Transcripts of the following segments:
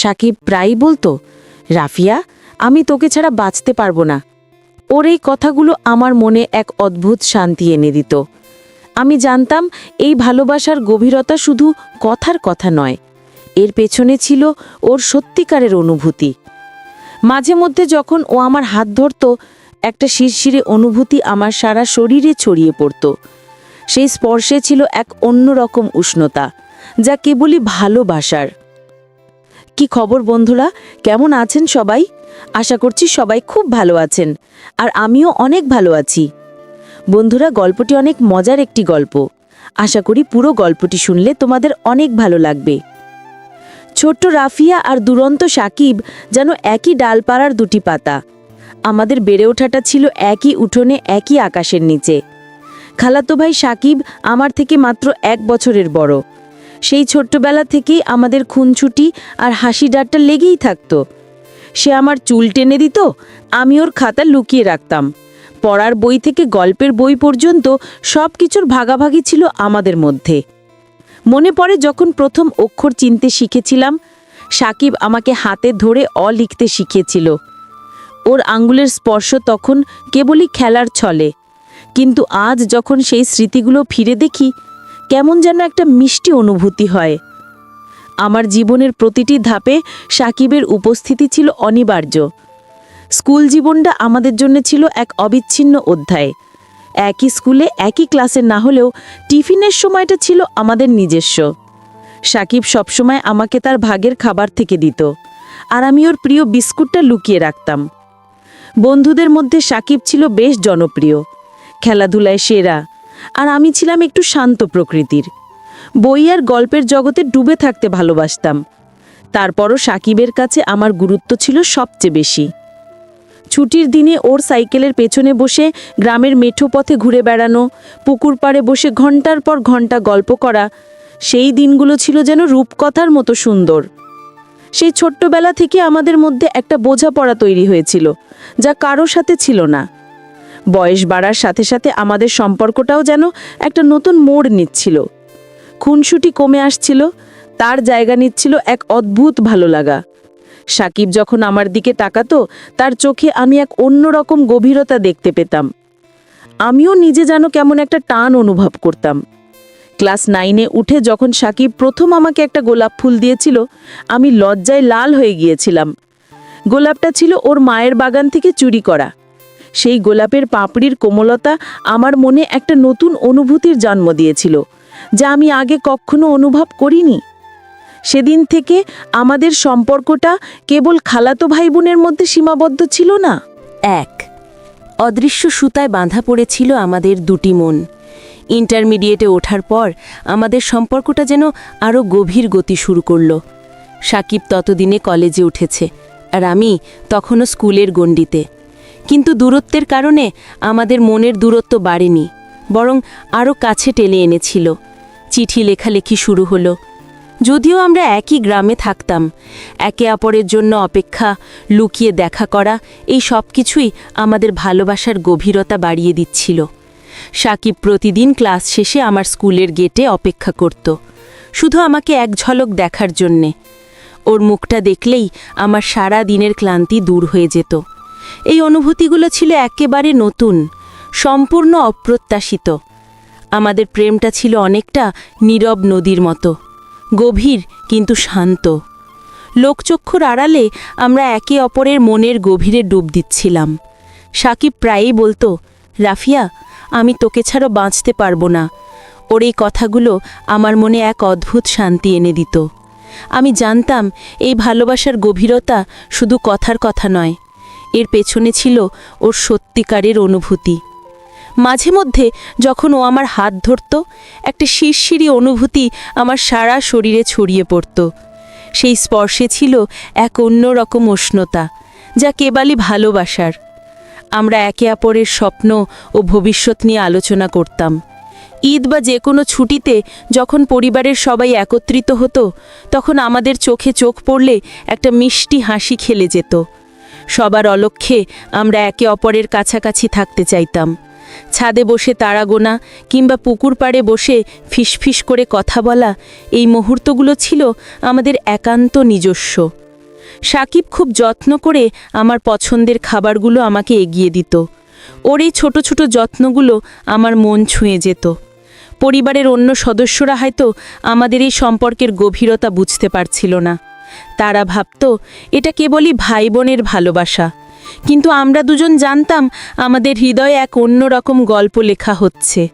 সাকিব প্রায়ই বলতো, রাফিয়া, আমি তোকে ছাড়া বাঁচতে পারব না। ওর এই কথাগুলো আমার মনে এক অদ্ভুত শান্তি এনে দিত। আমি জানতাম এই ভালোবাসার গভীরতা শুধু কথার কথা নয়, এর পেছনে ছিল ওর সত্যিকারের অনুভূতি। মাঝে মধ্যে যখন ও আমার হাত ধরত, একটা শিরশিরে অনুভূতি আমার সারা শরীরে ছড়িয়ে পড়ত। সেই স্পর্শে ছিল এক অন্যরকম উষ্ণতা, যা কেবলই ভালোবাসার। কি খবর বন্ধুরা? কেমন আছেন সবাই? আশা করছি সবাই খুব ভালো আছেন, আর আমিও অনেক ভালো আছি। বন্ধুরা, গল্পটি অনেক মজার একটি গল্প। আশা করি পুরো গল্পটি শুনলে তোমাদের অনেক ভালো লাগবে। ছোট্ট রাফিয়া আর দুরন্ত সাকিব যেন একই ডালপাড়ার দুটি পাতা। আমাদের বেড়ে ওঠাটা ছিল একই উঠোনে, একই আকাশের নিচে। খালাতো ভাই সাকিব আমার থেকে মাত্র এক বছরের বড়। সেই ছোট্টবেলা থেকেই আমাদের খুনছুটি আর হাসি ডাট্টা লেগেই থাকতো। সে আমার চুল টেনে দিত, আমি ওর খাতা লুকিয়ে রাখতাম। পড়ার বই থেকে গল্পের বই পর্যন্ত সব কিছুর ভাগাভাগি ছিল আমাদের মধ্যে। মনে পড়ে যখন প্রথম অক্ষর চিনতে শিখেছিলাম, সাকিব আমাকে হাতে ধরে অ লিখতে শিখিয়েছিল। ওর আঙ্গুলের স্পর্শ তখন কেবলই খেলার ছলে। কিন্তু আজ যখন সেই স্মৃতিগুলো ফিরে দেখি কেমন যেন একটা মিষ্টি অনুভূতি হয়। আমার জীবনের প্রতিটি ধাপে সাকিবের উপস্থিতি ছিল অনিবার্য। স্কুল জীবনটা আমাদের জন্য ছিল এক অবিচ্ছিন্ন অধ্যায়। একই স্কুলে একই ক্লাসে না হলেও টিফিনের সময়টা ছিল আমাদের নিজস্ব। সাকিব সবসময় আমাকে তার ভাগের খাবার থেকে দিত আর আমি ওর প্রিয় বিস্কুটটা লুকিয়ে রাখতাম। বন্ধুদের মধ্যে সাকিব ছিল বেশ জনপ্রিয়। খেলাধুলায় সেরা আর আমি ছিলাম একটু শান্ত প্রকৃতির। বই আর গল্পের জগতে ডুবে থাকতে ভালোবাসতাম। তারপরও সাকিবের কাছে আমার গুরুত্ব ছিল সবচেয়ে বেশি। ছুটির দিনে ওর সাইকেলের পেছনে বসে গ্রামের মেঠো পথে ঘুরে বেড়ানো, পুকুর পাড়ে বসে ঘণ্টার পর ঘণ্টা গল্প করা, সেই দিনগুলো ছিল যেন রূপকথার মতো সুন্দর। সেই ছোট্টবেলা থেকে আমাদের মধ্যে একটা বোঝাপড়া তৈরি হয়েছিল, যা কারও সাথে ছিল না। বয়স বাড়ার সাথে সাথে আমাদের সম্পর্কটাও যেন একটা নতুন মোড় নিচ্ছিল। খুনসুটি কমে আসছিল, তার জায়গা নিচ্ছিল এক অদ্ভুত ভালো লাগা। সাকিব যখন আমার দিকে তাকাতো, তার চোখে আমি এক অন্যরকম গভীরতা দেখতে পেতাম। আমিও নিজে যেন কেমন একটা টান অনুভব করতাম। ক্লাস নাইনে উঠে যখন সাকিব প্রথম আমাকে একটা গোলাপ ফুল দিয়েছিল, আমি লজ্জায় লাল হয়ে গিয়েছিলাম। গোলাপটা ছিল ওর মায়ের বাগান থেকে চুরি করা। সেই গোলাপের পাপড়ির কোমলতা আমার মনে একটা নতুন অনুভূতির জন্ম দিয়েছিল, যা আমি আগে কখনো অনুভব করিনি। সেদিন থেকে আমাদের সম্পর্কটা কেবল খালাতো ভাই বোনের মধ্যে সীমাবদ্ধ ছিল না। এক, অদৃশ্য সুতায় বাঁধা পড়েছিল আমাদের দুটি মন। ইন্টারমিডিয়েটে ওঠার পর আমাদের সম্পর্কটা যেন আরও গভীর গতি শুরু করল। সাকিব ততদিনে কলেজে উঠেছে আর আমি তখনও স্কুলের গণ্ডিতে। কিন্তু দূরত্বের কারণে আমাদের মনের দূরত্ব বাড়েনি, বরং আরও কাছে টেনে এনেছিল। চিঠি লেখালেখি শুরু হলো। যদিও আমরা একই গ্রামে থাকতাম, একে অপরের জন্য অপেক্ষা, লুকিয়ে দেখা করা, এই সব কিছুই আমাদের ভালোবাসার গভীরতা বাড়িয়ে দিচ্ছিল। সাকিব প্রতিদিন ক্লাস শেষে আমার স্কুলের গেটে অপেক্ষা করত, শুধু আমাকে এক ঝলক দেখার জন্যে। ওর মুখটা দেখলেই আমার সারা দিনের ক্লান্তি দূর হয়ে যেত। এই অনুভূতিগুলো ছিল একেবারে নতুন, সম্পূর্ণ অপ্রত্যাশিত। আমাদের প্রেমটা ছিল অনেকটা নীরব নদীর মতো, গভীর কিন্তু শান্ত। লোকচক্ষুর আড়ালে আমরা একে অপরের মনের গভীরে ডুব দিচ্ছিলাম। সাকিব প্রায়ই বলতো, রাফিয়া, আমি তোকে ছাড়া বাঁচতে পারব না। ওর এই কথাগুলো আমার মনে এক অদ্ভুত শান্তি এনে দিত। আমি জানতাম, এই ভালোবাসার গভীরতা শুধু কথার কথা নয় এর পেছনে ছিল ওর সত্যিকারের অনুভূতি। মাঝে মধ্যে যখন ও আমার হাত ধরত, একটা শিরশিরি অনুভূতি আমার সারা শরীরে ছড়িয়ে পড়ত। সেই স্পর্শে ছিল এক অন্য রকম উষ্ণতা, যা কেবলই ভালোবাসার। আমরা একে অপরের স্বপ্ন ও ভবিষ্যৎ নিয়ে আলোচনা করতাম। ঈদ বা যে কোনো ছুটিতে যখন পরিবারের সবাই একত্রিত হতো, তখন আমাদের চোখে চোখ পড়লে একটা মিষ্টি হাসি খেলে যেত। সবার অলক্ষ্যে আমরা একে অপরের কাছাকাছি থাকতে চাইতাম। ছাদে বসে তারা গোনা কিংবা পুকুর পাড়ে বসে ফিসফিস করে কথা বলা এই মুহূর্তগুলো ছিল আমাদের একান্ত নিজস্ব। সাকিব খুব যত্ন করে আমার পছন্দের খাবারগুলো আমাকে এগিয়ে দিত। ওর এই ছোট ছোট যত্নগুলো আমার মন ছুঁয়ে যেত। পরিবারের অন্য সদস্যরা হয়তো আমাদের এই সম্পর্কের গভীরতা বুঝতে পারছিল না। তারা ভাবত, এটা কেবলই ভাই বোনের ভালোবাসা। কিন্তু আমরা দুজন জানতাম, আমাদের হৃদয়ে এক অন্যরকম গল্প লেখা হচ্ছে।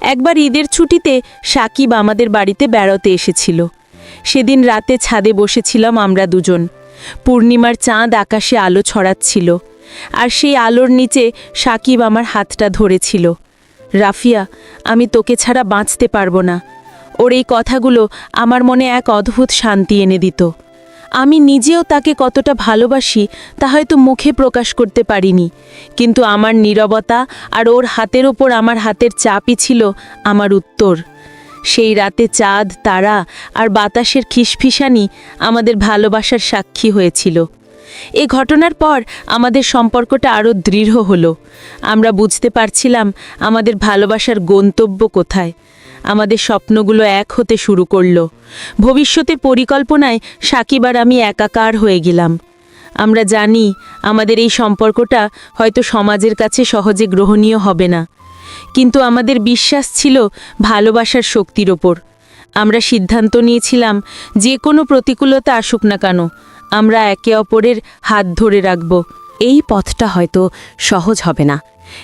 একবার ঈদের ছুটিতে সাকিব আমাদের বাড়িতে বেড়াতে এসেছিল। সেদিন রাতে ছাদে বসেছিলাম আমরা দুজন। পূর্ণিমার চাঁদ আকাশে আলো ছড়াচ্ছিল। আর সেই আলোর নিচে সাকিব আমার হাতটা ধরেছিল। রাফিয়া, আমি তোকে ছাড়া বাঁচতে পারব না। ওর এই কথাগুলো আমার মনে এক অদ্ভুত শান্তি এনে দিত। আমি নিজেও তাকে কতটা ভালোবাসি, তা হয়তো মুখে প্রকাশ করতে পারিনি। কিন্তু আমার নীরবতা আর ওর হাতের ওপর আমার হাতের চাপই ছিল আমার উত্তর। সেই রাতে চাঁদ, তারা আর বাতাসের খিসফিসানি আমাদের ভালোবাসার সাক্ষী হয়েছিল। এ ঘটনার পর আমাদের সম্পর্কটা আরও দৃঢ় হলো। আমরা বুঝতে পারছিলাম আমাদের ভালোবাসার গন্তব্য কোথায়। আমাদের স্বপ্নগুলো এক হতে শুরু করল। ভবিষ্যতের পরিকল্পনায় সাকিব আর আমি একাকার হয়ে গেলাম। আমরা জানি আমাদের এই সম্পর্কটা হয়তো সমাজের কাছে সহজে গ্রহণীয় হবে না। কিন্তু আমাদের বিশ্বাস ছিল ভালোবাসার শক্তির ওপর। আমরা সিদ্ধান্ত নিয়েছিলাম, যে কোনো প্রতিকূলতা আসুক না কেন, আমরা একে অপরের হাত ধরে রাখব। এই পথটা হয়তো সহজ হবে না।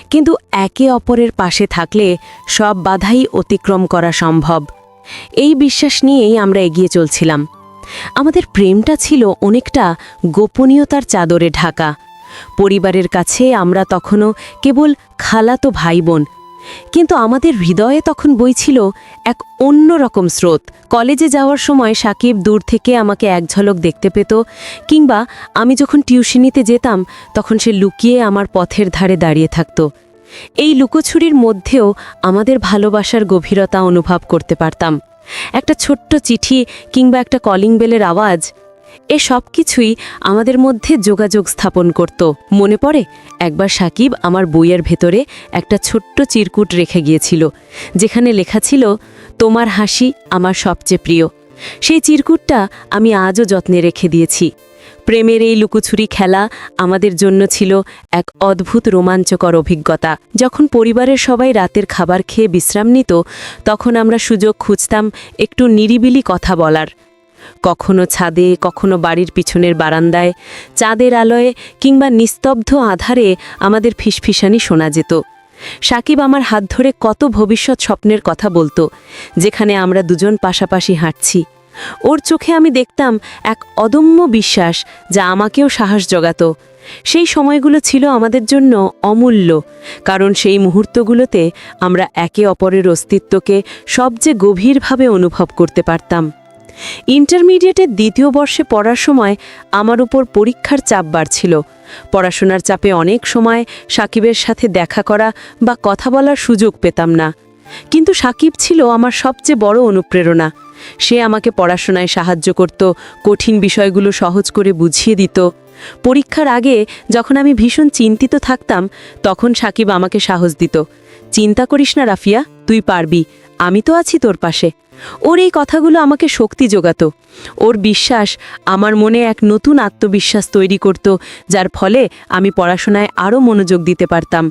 কিন্তু একে অপরের পাশে থাকলে সব বাধাই অতিক্রম করা সম্ভব। এই বিশ্বাস নিয়েই আমরা এগিয়ে চলছিলাম। আমাদের প্রেমটা ছিল অনেকটা গোপনীয়তার চাদরে ঢাকা। পরিবারের কাছে আমরা তখনও কেবল খালাতো ভাই বোন কিন্তু আমাদের হৃদয়ে তখন বইছিল এক অন্য রকম স্রোত। কলেজে যাওয়ার সময় সাকিব দূর থেকে আমাকে এক ঝলক দেখতে পেত, কিংবা আমি যখন টিউশনিতে যেতাম, তখন সে লুকিয়ে আমার পথের ধারে দাঁড়িয়ে থাকত। এই লুকোছুরির মধ্যেও আমাদের ভালোবাসার গভীরতা অনুভব করতে পারতাম। একটা ছোট্ট চিঠি কিংবা একটা কলিং বেলের আওয়াজ এ সব কিছুই আমাদের মধ্যে যোগাযোগ স্থাপন করত। মনে পড়ে, একবার সাকিব আমার বইয়ের ভেতরে একটা ছোট্ট চিরকুট রেখে গিয়েছিল, যেখানে লেখা ছিল, তোমার হাসি আমার সবচেয়ে প্রিয়। সেই চিরকুটটা আমি আজও যত্নে রেখে দিয়েছি। প্রেমের এই লুকোছুরি খেলা আমাদের জন্য ছিল এক অদ্ভুত রোমাঞ্চকর অভিজ্ঞতা। যখন পরিবারের সবাই রাতের খাবার খেয়ে বিশ্রাম নিত, তখন আমরা সুযোগ খুঁজতাম একটু নিরিবিলি কথা বলার। কখনো ছাদে, কখনো বাড়ির পিছনের বারান্দায়, চাঁদের আলোয় কিংবা নিস্তব্ধ আধারে আমাদের ফিসফিসানি শোনা যেত। সাকিব আমার হাত ধরে কত ভবিষ্যৎ স্বপ্নের কথা বলতো, যেখানে আমরা দুজন পাশাপাশি হাঁটছি। ওর চোখে আমি দেখতাম এক অদম্য বিশ্বাস যা আমাকেও সাহস জগাত। সেই সময়গুলো ছিল আমাদের জন্য অমূল্য, কারণ সেই মুহূর্তগুলোতে আমরা একে অপরের অস্তিত্বকে সবচেয়ে গভীরভাবে অনুভব করতে পারতাম। ইন্টারমিডিয়েটের দ্বিতীয় বর্ষে পড়ার সময় আমার উপর পরীক্ষার চাপ বাড়ছিল। পড়াশোনার চাপে অনেক সময় সাকিবের সাথে দেখা করা বা কথা বলার সুযোগ পেতাম না। কিন্তু সাকিব ছিল আমার সবচেয়ে বড় অনুপ্রেরণা। সে আমাকে পড়াশোনায় সাহায্য করত, কঠিন বিষয়গুলো সহজ করে বুঝিয়ে দিত। পরীক্ষার আগে যখন আমি ভীষণ চিন্তিত থাকতাম, তখন সাকিব আমাকে সাহস দিত। চিন্তা করিস না রাফিয়া, তুই পারবি। আমি তো আছি তোর পাশে। ওর এই কথাগুলো আমাকে শক্তি যোগাত ওর বিশ্বাস আমার মনে এক নতুন আত্মবিশ্বাস তৈরি করত, যার ফলে আমি পড়াশোনায় আরও মনোযোগ দিতে পারতাম।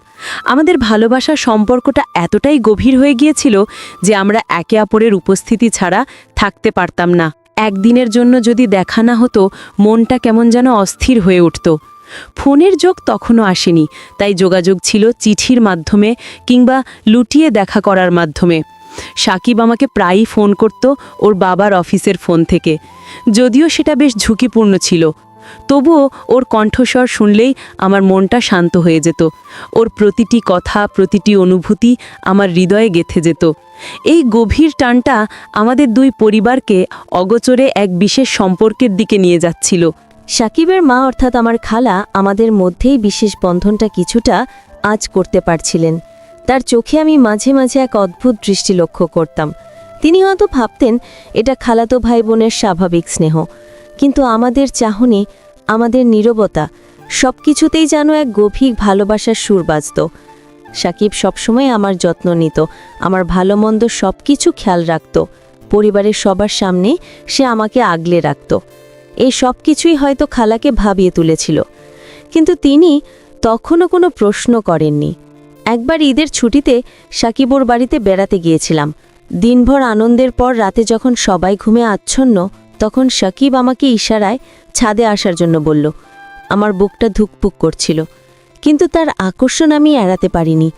আমাদের ভালোবাসার সম্পর্কটা এতটাই গভীর হয়ে গিয়েছিল যে আমরা একে অপরের উপস্থিতি ছাড়া থাকতে পারতাম না। একদিনের জন্য যদি দেখা না হতো, মনটা কেমন যেন অস্থির হয়ে উঠত। ফোনের যোগ তখনও আসেনি, তাই যোগাযোগ ছিল চিঠির মাধ্যমে কিংবা লুটিয়ে দেখা করার মাধ্যমে। সাকিব আমাকে প্রায়ই ফোন করত ওর বাবার অফিসের ফোন থেকে। যদিও সেটা বেশ ঝুঁকিপূর্ণ ছিল। তবুও ওর কণ্ঠস্বর শুনলেই আমার মনটা শান্ত হয়ে যেত। ওর প্রতিটি কথা, প্রতিটি অনুভূতি আমার হৃদয়ে গেথে যেত। এই গভীর টানটা আমাদের দুই পরিবারকে অগোচরে এক বিশেষ সম্পর্কের দিকে নিয়ে যাচ্ছিল। সাকিবের মা অর্থাৎ আমার খালা আমাদের মধ্যেই বিশেষ বন্ধনটা কিছুটা আজ করতে পারছিলেন। তার চোখে আমি মাঝে মাঝে এক অদ্ভুত দৃষ্টি লক্ষ্য করতাম। তিনি হয়তো ভাবতেন, এটা খালাতো ভাই বোনের স্বাভাবিক স্নেহ। কিন্তু আমাদের চাহনি, আমাদের নীরবতা সব কিছুতেই যেন এক গভীর ভালোবাসার সুর বাজত। সাকিব সবসময় আমার যত্ন নিত, আমার ভালো মন্দ সব কিছু খেয়াল রাখত। পরিবারের সবার সামনে সে আমাকে আগলে রাখত। এই সব কিছুই হয়তো খালাকে ভাবিয়ে তুলেছিল। কিন্তু তিনি তখনও কোনো প্রশ্ন করেননি। একবার ঈদের ছুটিতে সাকিবর বাড়িতে বেড়াতে গিয়েছিলাম। দিনভর আনন্দের পর রাতে যখন সবাই ঘুমে আচ্ছন্ন, তখন সাকিব আমাকে ইশারায় ছাদে আসার জন্য বলল, আমার বুকটা ধুকপুক করছিল। কিন্তু তার আকর্ষণ আমি এড়াতে পারিনি।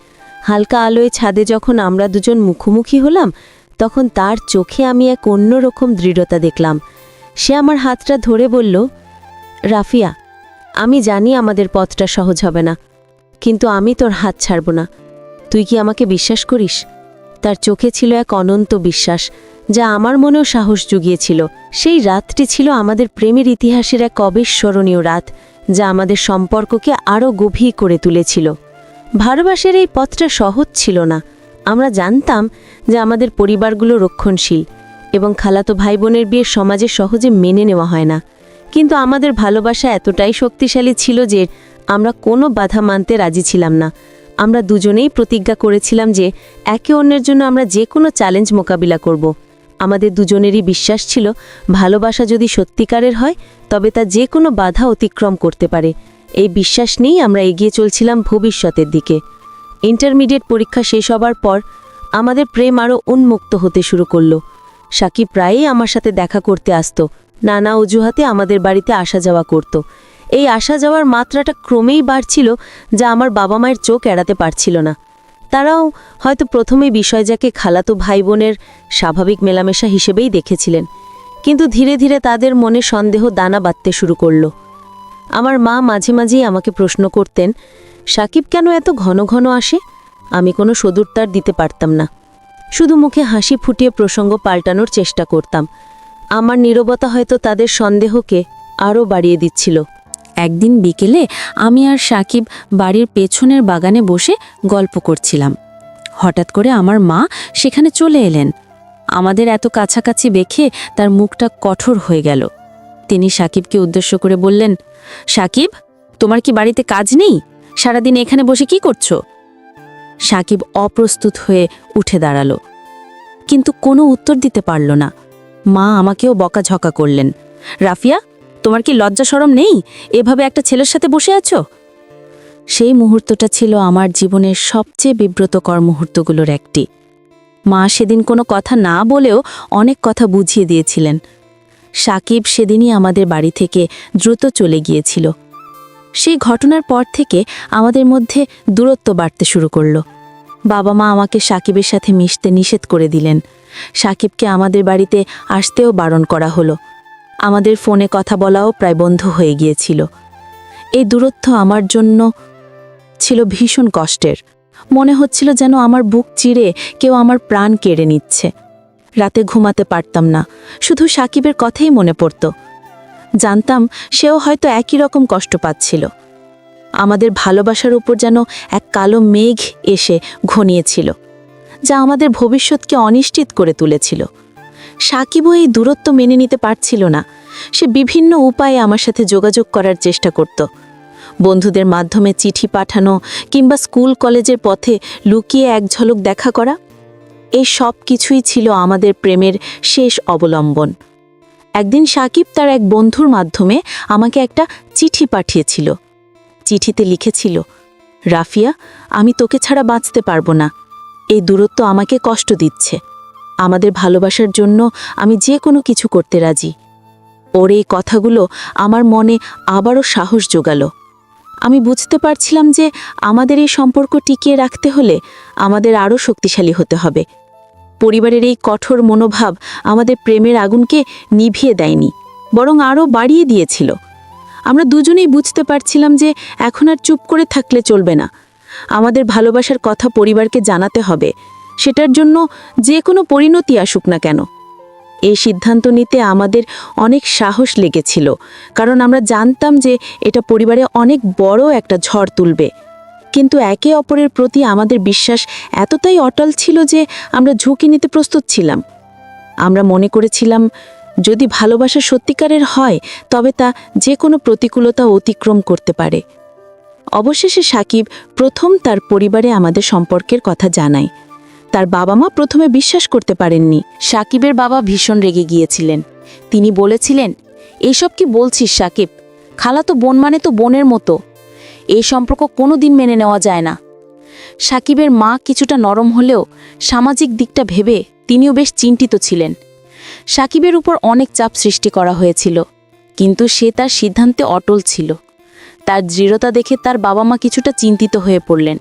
হালকা আলোয় ছাদে যখন আমরা দুজন মুখোমুখি হলাম, তখন তার চোখে আমি এক অন্যরকম দৃঢ়তা দেখলাম। সে আমার হাতটা ধরে বলল, রাফিয়া, আমি জানি আমাদের পথটা সহজ হবে না, কিন্তু আমি তোর হাত ছাড়ব না। তুই কি আমাকে বিশ্বাস করিস? তার চোখে ছিল এক অনন্ত বিশ্বাস, যা আমার মনেও সাহস জুগিয়েছিল। সেই রাতটি ছিল আমাদের প্রেমের ইতিহাসের এক অবিস্মরণীয় রাত, যা আমাদের সম্পর্ককে আরও গভীর করে তুলেছিল। ভারবাসের এই পথটা সহজ ছিল না। আমরা জানতাম যে আমাদের পরিবারগুলো রক্ষণশীল এবং খালাতো ভাই বোনের বিয়ে সমাজে সহজে মেনে নেওয়া হয় না। কিন্তু আমাদের ভালোবাসা এতটাই শক্তিশালী ছিল যে আমরা কোনো বাধা মানতে রাজি ছিলাম না। আমরা দুজনেই প্রতিজ্ঞা করেছিলাম যে একে অন্যের জন্য আমরা যে কোনো চ্যালেঞ্জ মোকাবিলা করব। আমাদের দুজনেরই বিশ্বাস ছিল, ভালোবাসা যদি সত্যিকারের হয়, তবে তা যে কোনো বাধা অতিক্রম করতে পারে। এই বিশ্বাস নিয়েই আমরা এগিয়ে চলছিলাম ভবিষ্যতের দিকে। ইন্টারমিডিয়েট পরীক্ষা শেষ হবার পর আমাদের প্রেম আরও উন্মুক্ত হতে শুরু করল। সাকিব প্রায়ই আমার সাথে দেখা করতে আসতো। নানা অজুহাতে আমাদের বাড়িতে আসা যাওয়া করত। এই আসা যাওয়ার মাত্রাটা ক্রমেই বাড়ছিল যা আমার বাবা মায়ের চোখ এড়াতে পারছিল না। তারাও হয়তো প্রথমে বিষয়টাকে খালাতো ভাই বোনের স্বাভাবিক মেলামেশা হিসেবেই দেখেছিলেন। কিন্তু ধীরে ধীরে তাদের মনে সন্দেহ দানা বাঁধতে শুরু করল। আমার মা মাঝে মাঝেই আমাকে প্রশ্ন করতেন, সাকিব কেন এত ঘন ঘন আসে? আমি কোনো সদুরতার দিতে পারতাম না। শুধু মুখে হাসি ফুটিয়ে প্রসঙ্গ পাল্টানোর চেষ্টা করতাম। আমার নীরবতা হয়তো তাদের সন্দেহকে আরও বাড়িয়ে দিচ্ছিল। একদিন বিকেলে আমি আর সাকিব বাড়ির পেছনের বাগানে বসে গল্প করছিলাম। হঠাৎ করে আমার মা সেখানে চলে এলেন। আমাদের এত কাছাকাছি দেখে তার মুখটা কঠোর হয়ে গেল। তিনি সাকিবকে উদ্দেশ্য করে বললেন, সাকিব, তোমার কি বাড়িতে কাজ নেই? সারাদিন এখানে বসে কি করছ? সাকিব অপ্রস্তুত হয়ে উঠে দাঁড়াল। কিন্তু কোনো উত্তর দিতে পারল না। মা আমাকেও বকাঝকা করলেন। রাফিয়া, তোমার কি লজ্জা সরম নেই? এভাবে একটা ছেলের সাথে বসে আছো? সেই মুহূর্তটা ছিল আমার জীবনের সবচেয়ে বিব্রতকর মুহূর্তগুলোর একটি। মা সেদিন কোনো কথা না বলেও অনেক কথা বুঝিয়ে দিয়েছিলেন। সাকিব সেদিনই আমাদের বাড়ি থেকে দ্রুত চলে গিয়েছিল। সেই ঘটনার পর থেকে আমাদের মধ্যে দূরত্ব বাড়তে শুরু করল। বাবা মা আমাকে সাকিবের সাথে মিশতে নিষেধ করে দিলেন। সাকিবকে আমাদের বাড়িতে আসতেও বারণ করা হলো। আমাদের ফোনে কথা বলাও প্রায় বন্ধ হয়ে গিয়েছিল। এই দূরত্ব আমার জন্য ছিল ভীষণ কষ্টের। মনে হচ্ছিল যেন আমার বুক চিরে কেউ আমার প্রাণ কেড়ে নিচ্ছে। রাতে ঘুমাতে পারতাম না। শুধু সাকিবের কথাই মনে পড়ত। জানতাম সেও হয়তো একই রকম কষ্ট পাচ্ছিল। আমাদের ভালোবাসার উপর যেন এক কালো মেঘ এসে ঘনিয়েছিল, যা আমাদের ভবিষ্যৎকে অনিশ্চিত করে তুলেছিল। সাকিবও এই দূরত্ব মেনে নিতে পারছিল না। সে বিভিন্ন উপায়ে আমার সাথে যোগাযোগ করার চেষ্টা করত। বন্ধুদের মাধ্যমে চিঠি পাঠানো কিংবা স্কুল কলেজের পথে লুকিয়ে এক ঝলক দেখা করা, এই সব কিছুই ছিল আমাদের প্রেমের শেষ অবলম্বন। একদিন সাকিব তার এক বন্ধুর মাধ্যমে আমাকে একটা চিঠি পাঠিয়েছিল। চিঠিতে লিখেছিল, রাফিয়া, আমি তোকে ছাড়া বাঁচতে পারব না। এই দূরত্ব আমাকে কষ্ট দিচ্ছে। আমাদের ভালোবাসার জন্য আমি যে কোনো কিছু করতে রাজি। ওর এই কথাগুলো আমার মনে আবারও সাহস জোগালো। আমি বুঝতে পারছিলাম যে আমাদের এই সম্পর্ক টিকিয়ে রাখতে হলে আমাদের আরও শক্তিশালী হতে হবে। পরিবারের এই কঠোর মনোভাব আমাদের প্রেমের আগুনকে নিভিয়ে দেয়নি, বরং আরও বাড়িয়ে দিয়েছিল। আমরা দুজনেই বুঝতে পারছিলাম যে এখন আর চুপ করে থাকলে চলবে না। আমাদের ভালোবাসার কথা পরিবারকে জানাতে হবে, সেটার জন্য যে কোনো পরিণতি আসুক না কেন। এই সিদ্ধান্ত নিতে আমাদের অনেক সাহস লেগেছিল, কারণ আমরা জানতাম যে এটা পরিবারে অনেক বড় একটা ঝড় তুলবে। কিন্তু একে অপরের প্রতি আমাদের বিশ্বাস এতটাই অটল ছিল যে আমরা ঝুঁকি নিতে প্রস্তুত ছিলাম। আমরা মনে করেছিলাম, যদি ভালোবাসা সত্যিকারের হয়, তবে তা যে কোনো প্রতিকূলতা অতিক্রম করতে পারে। অবশেষে সাকিব প্রথম তার পরিবারে আমাদের সম্পর্কের কথা জানায়। তার বাবা মা প্রথমে বিশ্বাস করতে পারেননি, সাকিবের বাবা ভীষণ রেগে গিয়েছিলেন। তিনি বলেছিলেন এসব কি বলছিস সাকিব? খালা তো বোন মানে তো বোনের মতো। এই সম্পর্ক কোনো দিন মেনে নেওয়া যায় না। সাকিবের মা কিছুটা নরম হলেও সামাজিক দিকটা ভেবে তিনিও বেশ চিন্তিত ছিলেন। সাকিবের উপর অনেক চাপ সৃষ্টি করা হয়েছিল, কিন্তু সে তার সিদ্ধান্তে অটল ছিল। তার দৃঢ়তা দেখে তার বাবা মা কিছুটা চিন্তিত হয়ে পড়লেন,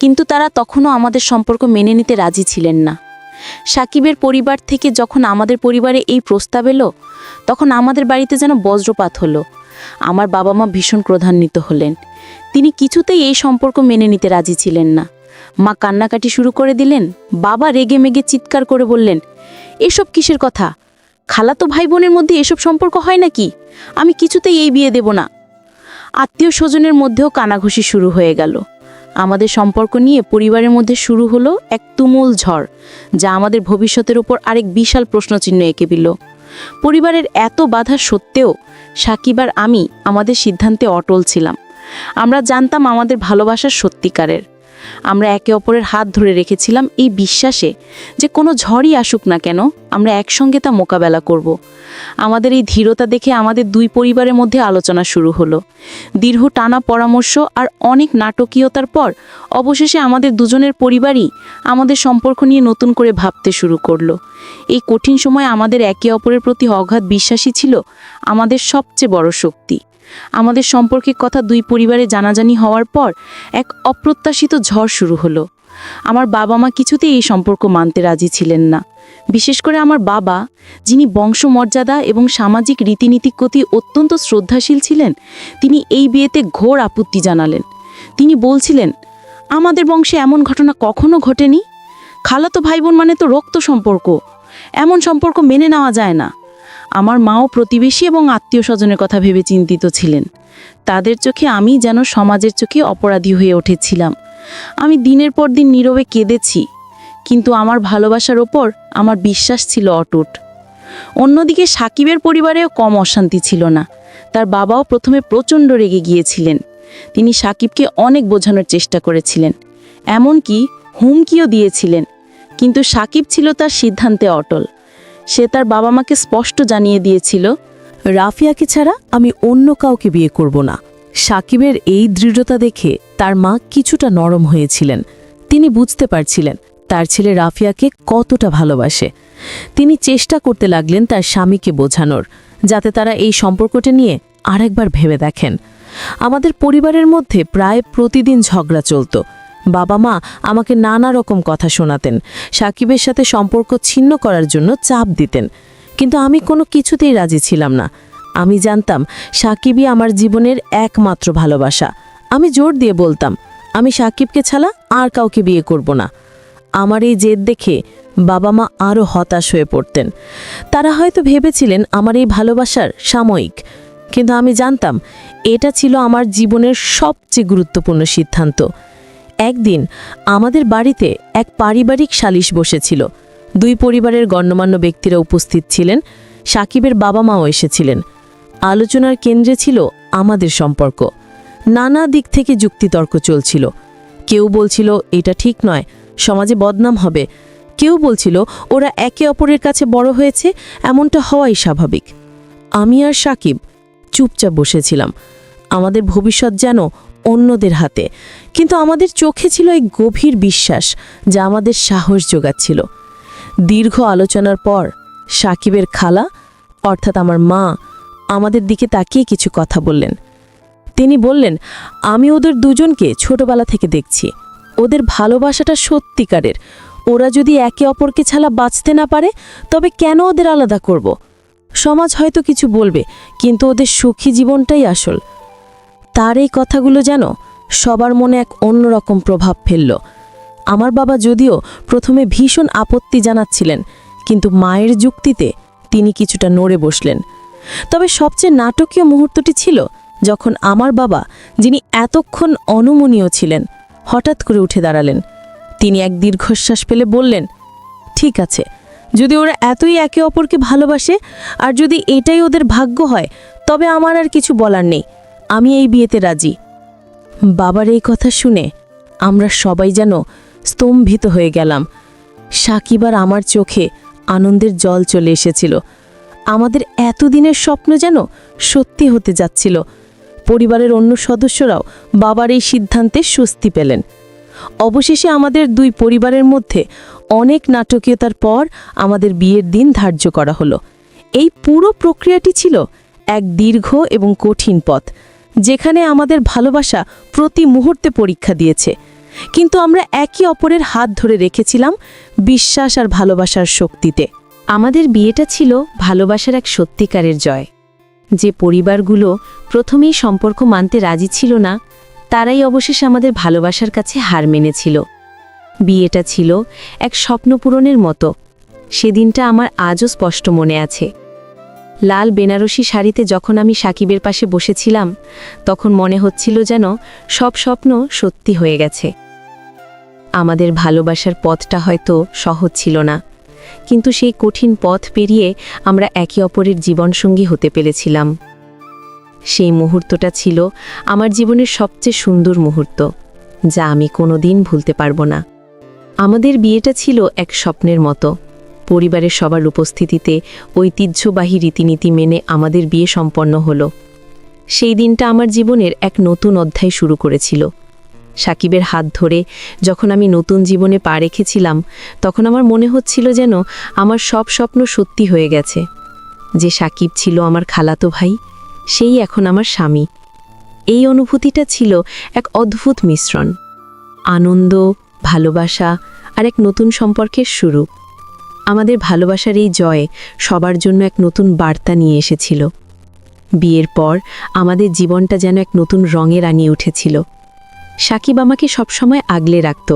কিন্তু তারা তখনও আমাদের সম্পর্ক মেনে নিতে রাজি ছিলেন না। সাকিবের পরিবার থেকে যখন আমাদের পরিবারে এই প্রস্তাব এলো, তখন আমাদের বাড়িতে যেন বজ্রপাত হলো। আমার বাবা মা ভীষণ ক্রধান্বিত হলেন। তিনি কিছুতেই এই সম্পর্ক মেনে নিতে রাজি ছিলেন না। মা কান্নাকাটি শুরু করে দিলেন, বাবা রেগে মেগে চিৎকার করে বললেন, এসব কিসের কথা? খালাতো ভাই বোনের মধ্যে এসব সম্পর্ক হয় নাকি? আমি কিছুতেই এই বিয়ে দেব না। আত্মীয় স্বজনের মধ্যেও কানাঘুষি শুরু হয়ে গেল। আমাদের সম্পর্ক নিয়ে পরিবারের মধ্যে শুরু হলো এক তুমুল ঝড়, যা আমাদের ভবিষ্যতের উপর আরেক বিশাল প্রশ্নচিহ্ন এঁকে দিল। পরিবারের এত বাধা সত্ত্বেও সাকিব আর আমি আমাদের সিদ্ধান্তে অটল ছিলাম। আমরা জানতাম আমাদের ভালোবাসার সত্যিকারের। আমরা একে অপরের হাত ধরে রেখেছিলাম এই বিশ্বাসে যে কোনো ঝড়ই আসুক না কেন, আমরা একসঙ্গে তা মোকাবেলা করব। আমাদের এই ধীরতা দেখে আমাদের দুই পরিবারের মধ্যে আলোচনা শুরু হলো। দীর্ঘ টানা পরামর্শ আর অনেক নাটকীয়তার পর অবশেষে আমাদের দুজনের পরিবারই আমাদের সম্পর্ক নিয়ে নতুন করে ভাবতে শুরু করল। এই কঠিন সময় আমাদের একে অপরের প্রতি অগাধ বিশ্বাসী ছিল আমাদের সবচেয়ে বড় শক্তি। আমাদের সম্পর্কের কথা দুই পরিবারে জানাজানি হওয়ার পর এক অপ্রত্যাশিত ঝড় শুরু হলো। আমার বাবা মা কিছুতেই এই সম্পর্ক মানতে রাজি ছিলেন না। বিশেষ করে আমার বাবা, যিনি বংশমর্যাদা এবং সামাজিক রীতিনীতির প্রতি অত্যন্ত শ্রদ্ধাশীল ছিলেন, তিনি এই বিয়েতে ঘোর আপত্তি জানালেন। তিনি বলছিলেন, আমাদের বংশে এমন ঘটনা কখনো ঘটেনি? খালাতো ভাই বোন মানে তো রক্ত সম্পর্ক। এমন সম্পর্ক মেনে নেওয়া যায় না। আমার মাও প্রতিবেশী এবং আত্মীয় স্বজনের কথা ভেবে চিন্তিত ছিলেন। তাদের চোখে আমি যেন সমাজের চোখে অপরাধী হয়ে উঠেছিলাম। আমি দিনের পর দিন নীরবে কেঁদেছি, কিন্তু আমার ভালোবাসার ওপর আমার বিশ্বাস ছিল অটুট। অন্যদিকে সাকিবের পরিবারেও কম অশান্তি ছিল না। তার বাবাও প্রথমে প্রচণ্ড রেগে গিয়েছিলেন। তিনি সাকিবকে অনেক বোঝানোর চেষ্টা করেছিলেন, এমনকি হুমকিও দিয়েছিলেন, কিন্তু সাকিব ছিল তার সিদ্ধান্তে অটল। সে তার বাবা মাকে স্পষ্ট জানিয়ে দিয়েছিল, রাফিয়াকে ছাড়া আমি অন্য কাউকে বিয়ে করব না। সাকিবের এই দৃঢ়তা দেখে তার মা কিছুটা নরম হয়েছিলেন। তিনি বুঝতে পারছিলেন তার ছেলে রাফিয়াকে কতটা ভালোবাসে। তিনি চেষ্টা করতে লাগলেন তার স্বামীকে বোঝানোর, যাতে তারা এই সম্পর্কটা নিয়ে আরেকবার ভেবে দেখেন। আমাদের পরিবারের মধ্যে প্রায় প্রতিদিন ঝগড়া চলত। বাবা মা আমাকে নানা রকম কথা শোনাতেন, সাকিবের সাথে সম্পর্ক ছিন্ন করার জন্য চাপ দিতেন। কিন্তু আমি কোনো কিছুতেই রাজি ছিলাম না। আমি জানতাম, সাকিবই আমার জীবনের একমাত্র ভালোবাসা। আমি জোর দিয়ে বলতাম, আমি সাকিবকে ছাড়া আর কাউকে বিয়ে করব না। আমার এই জেদ দেখে বাবা মা আরও হতাশ হয়ে পড়তেন। তারা হয়তো ভেবেছিলেন আমার এই ভালোবাসার সাময়িক, কিন্তু আমি জানতাম, এটা ছিল আমার জীবনের সবচেয়ে গুরুত্বপূর্ণ সিদ্ধান্ত। একদিন আমাদের বাড়িতে এক পারিবারিক সালিশ বসেছিল। দুই পরিবারের গণ্যমান্য ব্যক্তিরা উপস্থিত ছিলেন, সাকিবের বাবা মাও এসেছিলেন। আলোচনার কেন্দ্রে ছিল আমাদের সম্পর্ক। নানা দিক থেকে যুক্তিতর্ক চলছিল। কেউ বলছিল, এটা ঠিক নয়, সমাজে বদনাম হবে। কেউ বলছিল, ওরা একে অপরের কাছে বড় হয়েছে, এমনটা হওয়াই স্বাভাবিক। আমি আর সাকিব চুপচাপ বসেছিলাম। আমাদের ভবিষ্যৎ যেন অন্যদের হাতে। কিন্তু আমাদের চোখে ছিল এক গভীর বিশ্বাস যা আমাদের সাহস যোগাচ্ছিল। দীর্ঘ আলোচনার পর সাকিবের খালা, অর্থাৎ আমার মা, আমাদের দিকে তাকিয়ে কিছু কথা বললেন। তিনি বললেন, আমি ওদের দুজনকে ছোটবেলা থেকে দেখছি। ওদের ভালোবাসাটা সত্যিকারের। ওরা যদি একে অপরকে ছাড়া বাঁচতে না পারে, তবে কেন ওদের আলাদা করব? সমাজ হয়তো কিছু বলবে, কিন্তু ওদের সুখী জীবনটাই আসল। তার এই কথাগুলো যেন সবার মনে এক অন্যরকম প্রভাব ফেলল। আমার বাবা যদিও প্রথমে ভীষণ আপত্তি জানাচ্ছিলেন, কিন্তু মায়ের যুক্তিতে তিনি কিছুটা নড়ে বসলেন। তবে সবচেয়ে নাটকীয় মুহূর্তটি ছিল যখন আমার বাবা, যিনি এতক্ষণ অনুমনীয় ছিলেন, হঠাৎ করে উঠে দাঁড়ালেন। তিনি এক দীর্ঘশ্বাস ফেলে বললেন, ঠিক আছে, যদি ওরা এতই একে অপরকে ভালোবাসে, আর যদি এটাই ওদের ভাগ্য হয়, তবে আমার আর কিছু বলার নেই। আমি এই বিয়েতে রাজি। বাবার এই কথা শুনে আমরা সবাই যেন স্তম্ভিত হয়ে গেলাম। সাকিব আর আমার চোখে আনন্দের জল চলে এসেছিল। আমাদের এতদিনের স্বপ্ন যেন সত্যি হতে যাচ্ছিল। পরিবারের অন্য সদস্যরাও বাবার এই সিদ্ধান্তে স্বস্তি পেলেন। অবশেষে আমাদের দুই পরিবারের মধ্যে অনেক নাটকীয়তার পর আমাদের বিয়ের দিন ধার্য করা হলো। এই পুরো প্রক্রিয়াটি ছিল এক দীর্ঘ এবং কঠিন পথ। যেখানে আমাদের ভালোবাসা প্রতি মুহূর্তে পরীক্ষা দিয়েছে। কিন্তু আমরা একে অপরের হাত ধরে রেখেছিলাম বিশ্বাস আর ভালোবাসার শক্তিতে। আমাদের বিয়েটা ছিল ভালোবাসার এক সত্যিকারের জয়। যে পরিবারগুলো প্রথমেই সম্পর্ক মানতে রাজি ছিল না, তারাই অবশেষে আমাদের ভালোবাসার কাছে হার মেনেছিল। বিয়েটা ছিল এক স্বপ্নপূরণের মতো। সেদিনটা আমার আজও স্পষ্ট মনে আছে। লাল বেনারসি শাড়িতে যখন আমি সাকিবের পাশে বসেছিলাম, তখন মনে হচ্ছিল যেন সব স্বপ্ন সত্যি হয়ে গেছে। আমাদের ভালোবাসার পথটা হয়তো সহজ ছিল না, কিন্তু সেই কঠিন পথ পেরিয়ে আমরা একে অপরের জীবনসঙ্গী হতে পেরেছিলাম। সেই মুহূর্তটা ছিল আমার জীবনের সবচেয়ে সুন্দর মুহূর্ত, যা আমি কোনোদিন ভুলতে পারব না। আমাদের বিয়েটা ছিল এক স্বপ্নের মতো। পরিবারের সবার উপস্থিতিতে ঐতিহ্যবাহী রীতিনীতি মেনে আমাদের বিয়ে সম্পন্ন হলো। সেই দিনটা আমার জীবনের এক নতুন অধ্যায় শুরু করেছিল। সাকিবের হাত ধরে যখন আমি নতুন জীবনে পা রেখেছিলাম, তখন আমার মনে হচ্ছিল যেন আমার সব স্বপ্ন সত্যি হয়ে গেছে। যে সাকিব ছিল আমার খালাতো ভাই, সেই এখন আমার স্বামী। এই অনুভূতিটা ছিল এক অদ্ভুত মিশ্রণ। আনন্দ, ভালোবাসা আর এক নতুন সম্পর্কের শুরু। আমাদের ভালোবাসার এই জয়ে সবার জন্য এক নতুন বার্তা নিয়ে এসেছিল। বিয়ের পর আমাদের জীবনটা যেন এক নতুন রঙে রানিয়ে উঠেছিল। সাকিব আমাকে সবসময় আগলে রাখত,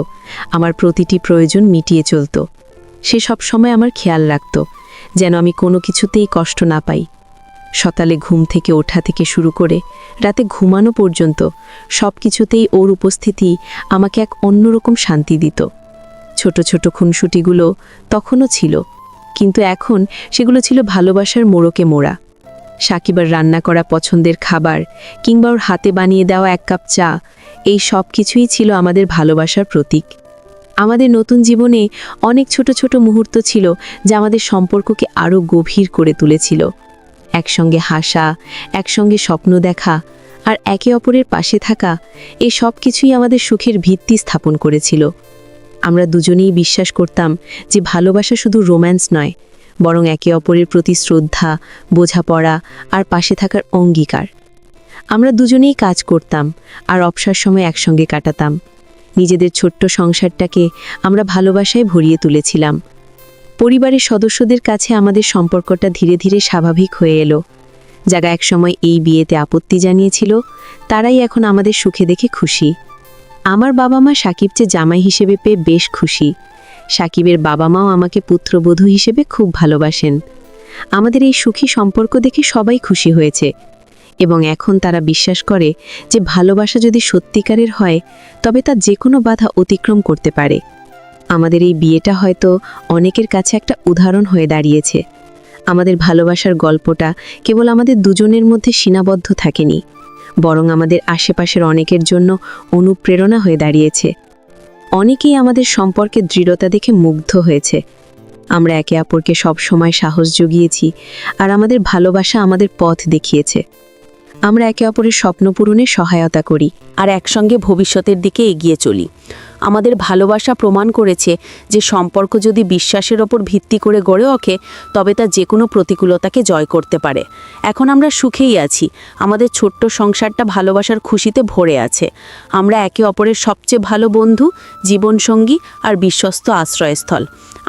আমার প্রতিটি প্রয়োজন মিটিয়ে চলত। সে সবসময় আমার খেয়াল রাখত, যেন আমি কোনো কিছুতেই কষ্ট না পাই। সকালে ঘুম থেকে ওঠা থেকে শুরু করে রাতে ঘুমানো পর্যন্ত সব কিছুতেই ওর উপস্থিতি আমাকে এক অন্যরকম শান্তি দিত। ছোট ছোট খুনসুটিগুলো তখনও ছিল, কিন্তু এখন সেগুলো ছিল ভালোবাসার মোড়কে মোড়া। সাকিবার রান্না করা পছন্দের খাবার কিংবা ওর হাতে বানিয়ে দেওয়া এক কাপ চা, এই সব কিছুই ছিল আমাদের ভালোবাসার প্রতীক। আমাদের নতুন জীবনে অনেক ছোট ছোট মুহূর্ত ছিল যা আমাদের সম্পর্ককে আরও গভীর করে তুলেছিল। একসঙ্গে হাসা, একসঙ্গে স্বপ্ন দেখা আর একে অপরের পাশে থাকা এই সব কিছুই আমাদের সুখের ভিত্তি স্থাপন করেছিল। আমরা দুজনেই বিশ্বাস করতাম যে ভালোবাসা শুধু রোম্যান্স নয়, বরং একে অপরের প্রতি শ্রদ্ধা, বোঝাপড়া আর পাশে থাকার অঙ্গীকার। আমরা দুজনেই কাজ করতাম আর অবসর সময় একসঙ্গে কাটাতাম। নিজেদের ছোট্ট সংসারটাকে আমরা ভালোবাসায় ভরিয়ে তুলেছিলাম। পরিবারের সদস্যদের কাছে আমাদের সম্পর্কটা ধীরে ধীরে স্বাভাবিক হয়ে এলো। যারা একসময় এই বিয়েতে আপত্তি জানিয়েছিল, তারাই এখন আমাদের সুখে দেখে খুশি। আমার বাবা মা সাকিবকে জামাই হিসেবে পেয়ে বেশ খুশি। সাকিবের বাবা মাও আমাকে পুত্রবধূ হিসেবে খুব ভালোবাসেন। আমাদের এই সুখী সম্পর্ক দেখে সবাই খুশি হয়েছে। এবং এখন তারা বিশ্বাস করে যে ভালোবাসা যদি সত্যিকারের হয়, তবে তা যে কোনো বাধা অতিক্রম করতে পারে। আমাদের এই বিয়েটা হয়তো অনেকের কাছে একটা উদাহরণ হয়ে দাঁড়িয়েছে। আমাদের ভালোবাসার গল্পটা কেবল আমাদের দুজনের মধ্যে সীমাবদ্ধ থাকেনি। বরং আমাদের আশেপাশের অনেকের জন্য অনুপ্রেরণা হয়ে দাঁড়িয়েছে। অনেকেই আমাদের সম্পর্কে দৃঢ়তা দেখে মুগ্ধ হয়েছে। আমরা একে অপরকে সব সময় সাহস জুগিয়েছি আর আমাদের ভালোবাসা আমাদের পথ দেখিয়েছে। আমরা একে অপরের স্বপ্ন পূরণে সহায়তা করি আর একসঙ্গে ভবিষ্যতের দিকে এগিয়ে চলি। আমাদের ভালোবাসা প্রমাণ করেছে যে সম্পর্ক যদি বিশ্বাসের ওপর ভিত্তি করে গড়ে ওঠে, তবে তা যে কোনো প্রতিকূলতাকে জয় করতে পারে। এখন আমরা সুখেই আছি। আমাদের ছোট্ট সংসারটা ভালোবাসার খুশিতে ভরে আছে। আমরা একে অপরের সবচেয়ে ভালো বন্ধু, জীবনসঙ্গী আর বিশ্বস্ত আশ্রয়স্থল।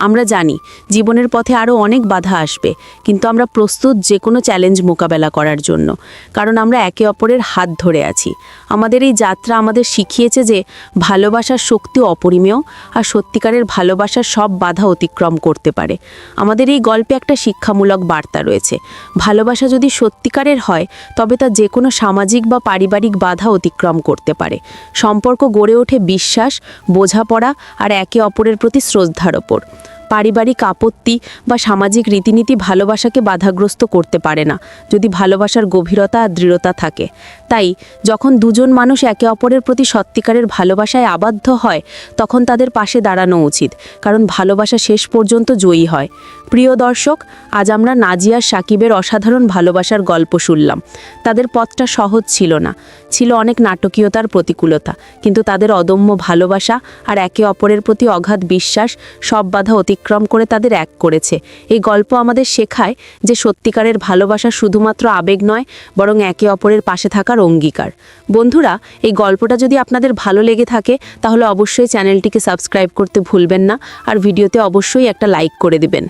আমরা জানি জীবনের পথে আরও অনেক বাধা আসবে, কিন্তু আমরা প্রস্তুত যে কোনো চ্যালেঞ্জ মোকাবেলা করার জন্য। কারণ আমরা একে অপরের হাত ধরে আছি। আমাদের এই যাত্রা আমাদের শিখিয়েছে যে ভালোবাসার শক্তি অপরিমেয় আর সত্যিকারের ভালোবাসার সব বাধা অতিক্রম করতে পারে। আমাদের এই গল্পে একটা শিক্ষামূলক বার্তা রয়েছে। ভালোবাসা যদি সত্যিকারের হয়, তবে তা যে কোনো সামাজিক বা পারিবারিক বাধা অতিক্রম করতে পারে। সম্পর্ক গড়ে ওঠে বিশ্বাস, বোঝাপড়া আর একে অপরের প্রতি শ্রদ্ধার ওপর। পারিবারিক আপত্তি বা সামাজিক রীতিনীতি ভালোবাসাকে বাধাগ্রস্ত করতে পারে না, যদি ভালোবাসার গভীরতা আর দৃঢ়তা থাকে। তাই, যখন দুজন মানুষ একে অপরের প্রতি সত্যিকারের ভালোবাসায় আবদ্ধ হয়, তখন তাদের পাশে দাঁড়ানো উচিত, কারণ ভালোবাসা শেষ পর্যন্ত জয়ী হয়। প্রিয় দর্শক, আজ আমরা নাজিয়া সাকিবের অসাধারণ ভালোবাসার গল্প শুনলাম। তাদের পথটা সহজ ছিল না। ছিল অনেক নাটকীয়তার প্রতিকূলতা, কিন্তু তাদের অদম্য ভালোবাসা আর একে অপরের প্রতি অগাধ বিশ্বাস সব বাধা অতিক্রম করে তাদের এক করেছে। এই গল্প আমাদের শেখায় যে সত্যিকারের ভালোবাসা শুধুমাত্র আবেগ নয়, বরং একে অপরের পাশে থাকার অঙ্গীকার। বন্ধুরা, এই গল্পটা যদি আপনাদের ভালো লেগে থাকে, তাহলে অবশ্যই চ্যানেলটিকে সাবস্ক্রাইব করতে ভুলবেন না, আর ভিডিওতে অবশ্যই একটা লাইক করে দিবেন।